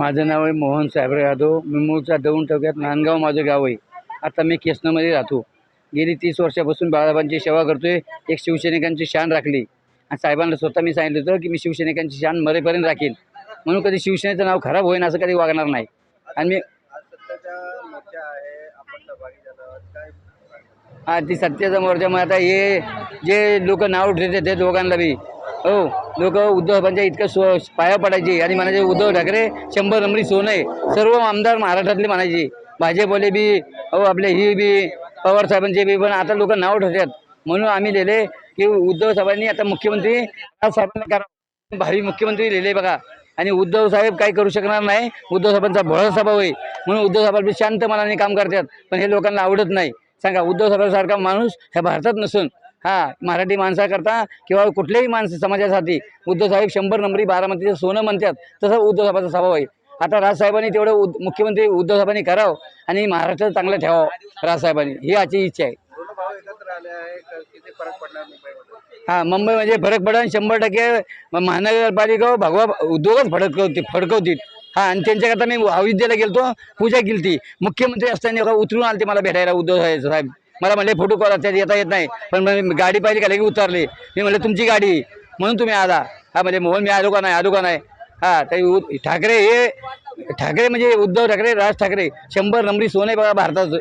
माझं नाव आहे मोहन साहेबराव यादव. मी मूळचा दौंड तालुक्यात नांदगाव माझं गाव आहे. आता मी केसनामध्ये राहतो. गेली तीस वर्षापासून बाळाबांची सेवा करतोय. एक शिवसैनिकांची शान राखली. आणि साहेबांना स्वतः मी सांगितलं होतं की मी शिवसैनिकांची शान मरेपर्यंत राखीन. म्हणून कधी शिवसेनेचं नाव खराब होईन असं कधी वागणार नाही. आणि मी हा ती सत्याचा मोर्चा. मग आता हे जे लोक नाव ठेवते ते दोघांना बी. हो लोक उद्धव साहेबांच्या इतकं सो पाया पडायचे आणि म्हणायचे उद्धव ठाकरे शंभर नंबरी सोनं आहे. सर्व आमदार महाराष्ट्रातले म्हणायचे. भाजपवाले बी अहो आपले ही बी पवार साहेबांचे बी पण आता लोक नाव ठेवतात. म्हणून आम्ही लिहिले की उद्धव साहेबांनी आता मुख्यमंत्री साहेबांना करा. भावी मुख्यमंत्री लिहिले बघा. आणि उद्धव साहेब काही करू शकणार नाही. उद्धव साहेबांचा भोळा स्वभाव आहे. म्हणून उद्धव साहेब शांत मनाने काम करतात. पण हे लोकांना आवडत नाही. सांगा उद्धव साहेबांसारखा माणूस ह्या भारतात नसून. हा मराठी माणसाकरता किंवा कुठल्याही माणसं समाजासाठी उद्धव साहेब शंभर नंबरी बारामतीचं सोनं म्हणतात तसं उद्धवसाहेबाचा स्वभाव आहे. आता राजसाहेबांनी तेवढं उद मुख्यमंत्री उद्धवसाहेबांनी करावं आणि महाराष्ट्र चांगलं ठेवावं राजसाहेबांनी ही आजची इच्छा आहे. मुंबईमध्ये हा मुंबई म्हणजे फरक पडेल शंभर टक्के महानगरपालिका भगवा उद्योगच फडकवतील फडकवतील हा आणि त्यांच्याकरता मी अयोध्येला गेलतो पूजा केली ती मुख्यमंत्री असताना उतरून उतरून ते मला भेटायला उद्धव साहेब. मला म्हणले फोटो करा त्यात येता येत नाही. पण मग गाडी पाहिली का लगे उतरली. मी म्हणलं तुमची गाडी म्हणून तुम्ही आला. हा म्हणजे मोहन मी आलो का नाही? आलो का नाही? हा ते उ- ठाकरे हे ठाकरे म्हणजे उद्धव ठाकरे राज ठाकरे शंभर नंबरी सोने बघा भारताचं.